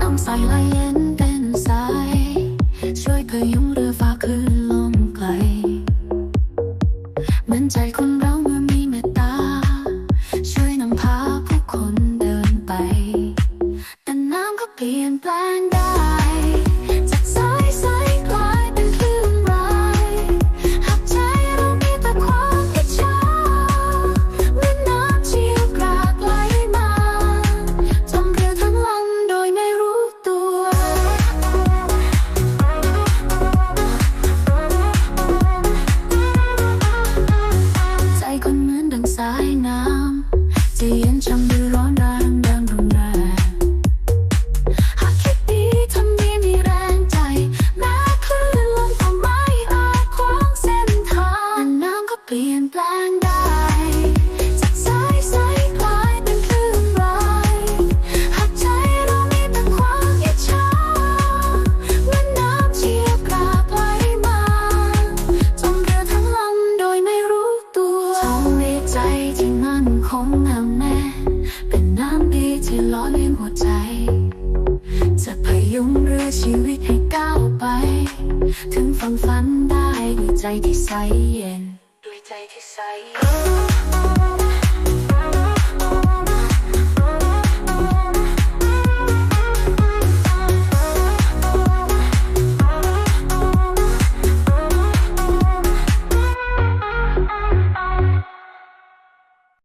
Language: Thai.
น้ำใสไหลเย็นเป็นสาย ช่วยพยุงเรือฟาคืนลมไกลมืนใจคนเราเมื่อมีเมตตา ช่วยนำพาผู้คนเดินไป แต่น้ำก็เปลี่ยนแปลง 最延长的。 งงามแน่ เป็นน้ำดีที่ล้อเลียนหัวใจ จะพยุงเรือชีวิตให้ก้าวไป ถึงฝันฝันได้ด้วยใจที่ใสเย็น ด้วยใจที่ใส